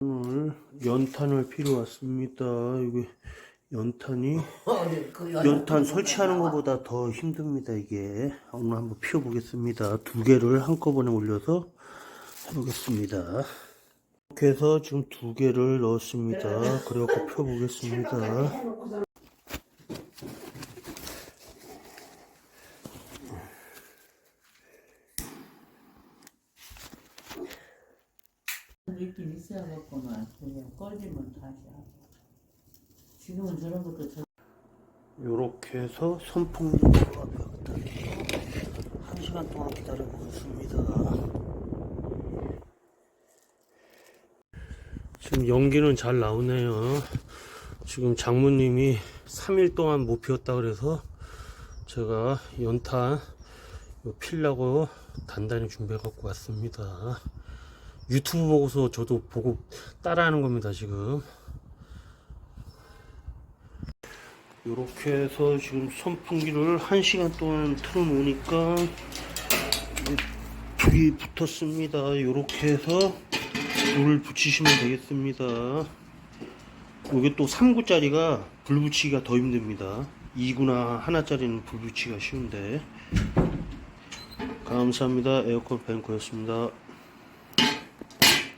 오늘 연탄을 필요 왔습니다. 이게 연탄이 어디 그 연탄 설치하는 것보다 더 힘듭니다. 이게 오늘 한번 피워 보겠습니다. 두 개를 한꺼번에 올려서 해보겠습니다. 이렇게 해서 지금 두 개를 넣었습니다. 그래갖고 펴보겠습니다. 있긴 있어야겠구만. 그냥 꺼지면 다시 하고. 지금은 저런 것도 저 이렇게 해서 갖다 대고 한 시간 동안 기다려보겠습니다. 지금 연기는 잘 나오네요. 지금 장모님이 3일 동안 못 피웠다 그래서 제가 연탄 필라고 단단히 준비해 갖고 왔습니다. 유튜브 보고서 저도 보고 따라하는 겁니다, 지금. 이렇게 해서 지금 선풍기를 1시간 동안 틀어놓으니까 불이 붙었습니다. 이렇게 해서 불을 붙이시면 되겠습니다. 이게 또 3구짜리가 불 붙이기가 더 힘듭니다. 2구나 하나짜리는 불 붙이기가 쉬운데 감사합니다. 에어컨 뱅크였습니다.